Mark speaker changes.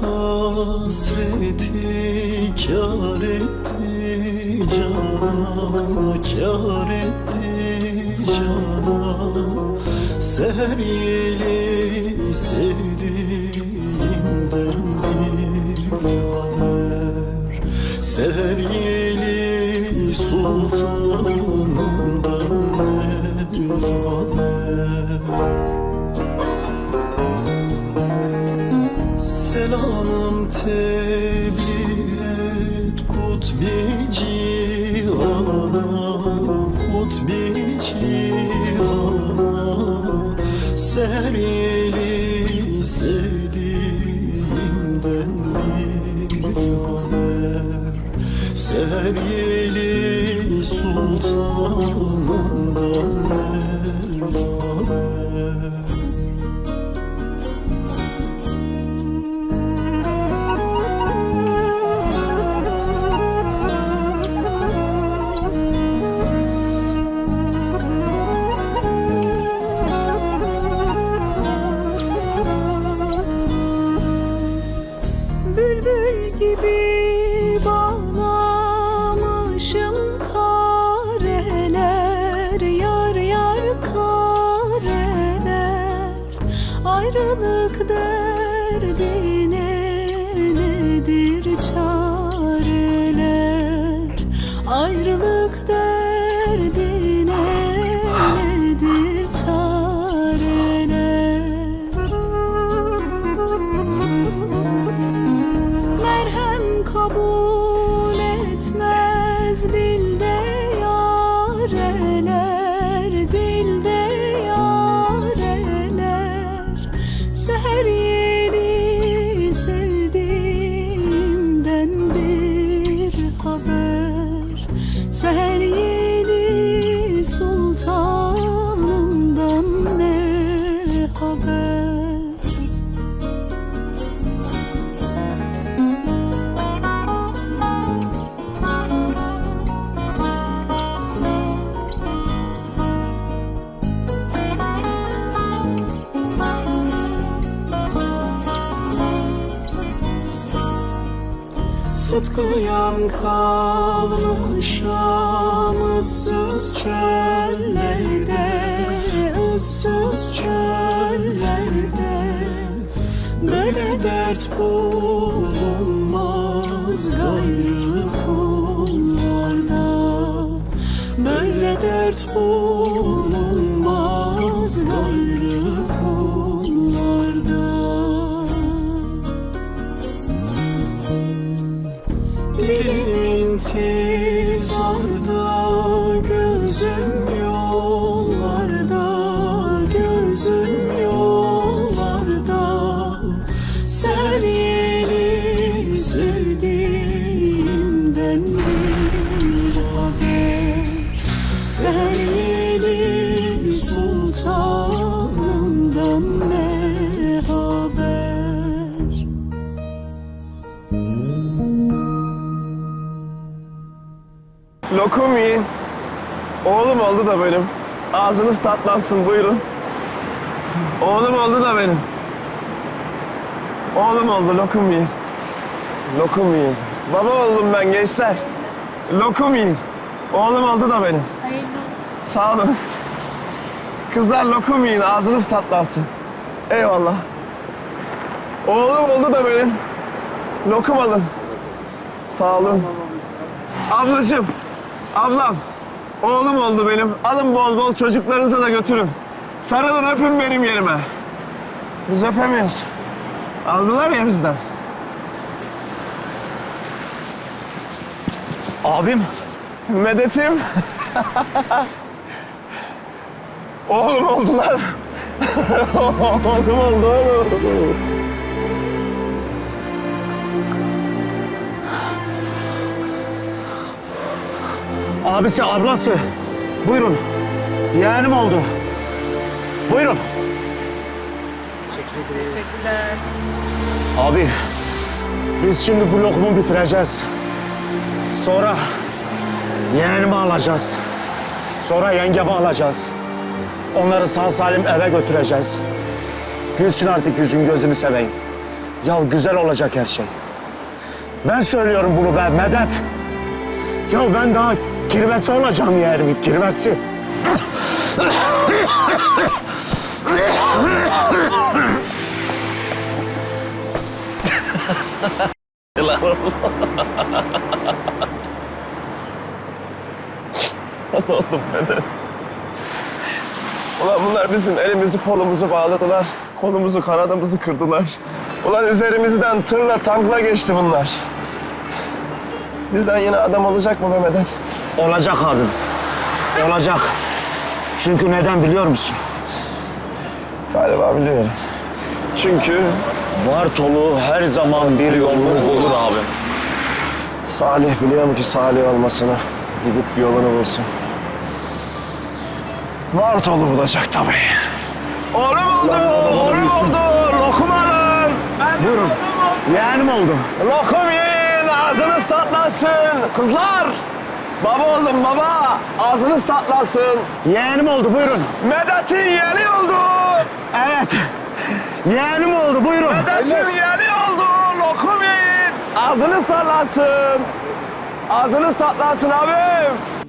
Speaker 1: hasreti kâr etti cana Kâr etti cana. Seher yeli sevdiğimden bir haber. Seher yeli sultanımdan Tebliğ et kutbi cihana Kutbi cihana Seher yeli sevdiğimden bir haber Seher yeli sultanımdan bir haber
Speaker 2: Bülbül gibi bağlamışım kareler Yar yar kareler. Ayrılık derdine nedir
Speaker 1: Sıtkıyan kalmışam ıssız çöllerde çöllerde Böyle dert bulunmaz gayrı kullarda Böyle dert bulunmaz gayrı kullarda Dilim intizarda Gözüm
Speaker 3: Lokum yiyin. Oğlum oldu da benim. Ağzınız tatlansın buyurun. Oğlum oldu da benim. Oğlum oldu lokum yiyin. Lokum yiyin. Baba oldum ben gençler. Lokum yiyin. Oğlum oldu da benim. Sağ olun. Kızlar lokum yiyin ağzınız tatlansın. Eyvallah. Oğlum oldu da benim. Lokum alın. Sağ olun. Ablacığım, ablam, oğlum oldu benim. Alın bol bol çocuklarınıza da götürün. Sarılın öpün benim yerime. Biz öpemiyoruz. Aldılar ya bizden.
Speaker 4: Abim
Speaker 3: Medet'im. oğlum oldular. oğlum oldu oğlum.
Speaker 4: Abisi ablası. Buyurun. Yeğenim oldu. Buyurun. Abi biz şimdi bu lokumu bitireceğiz. Sonra yeğenimi alacağız. Sonra yengemi alacağız. Onları sağ salim eve götüreceğiz. Gülsün artık yüzün gözünü seveyim. Ya güzel olacak her şey. Ben söylüyorum bunu be Medet. Ya ben daha kirvesi olacağım yeğenimin kirvesi.
Speaker 3: Oğlum Medet. Ulan bunlar bizim elimizi kolumuzu bağladılar. Kolumuzu kanadımızı kırdılar. Ulan üzerimizden tırla tankla geçti bunlar. Bizden yine adam olacak mı be Medet?
Speaker 4: Olacak abim. Olacak. Çünkü neden biliyor musun?
Speaker 3: Galiba biliyorum. Çünkü
Speaker 4: Bartolu her zaman bir yolunu bulur abim.
Speaker 3: Salih biliyorum ki Salih olmasını gidip yolunu bulsun. Bartolu bulacak tabii. Oğlum oldu, oğlum oldu, lokum alın. Ben
Speaker 4: Buyurun. Yeğenim oldu.
Speaker 3: Lokum yiyin, ağzınız tatlansın. Kızlar, baba oldum baba, ağzınız tatlansın.
Speaker 4: Yeğenim oldu buyurun.
Speaker 3: Medet'in yeni oldu.
Speaker 4: Evet. Yeğenim oldu buyurun.
Speaker 3: Medet'in yeni oldu, lokum yiyin. Ağzınız tatlansın. Ağzınız tatlansın abim.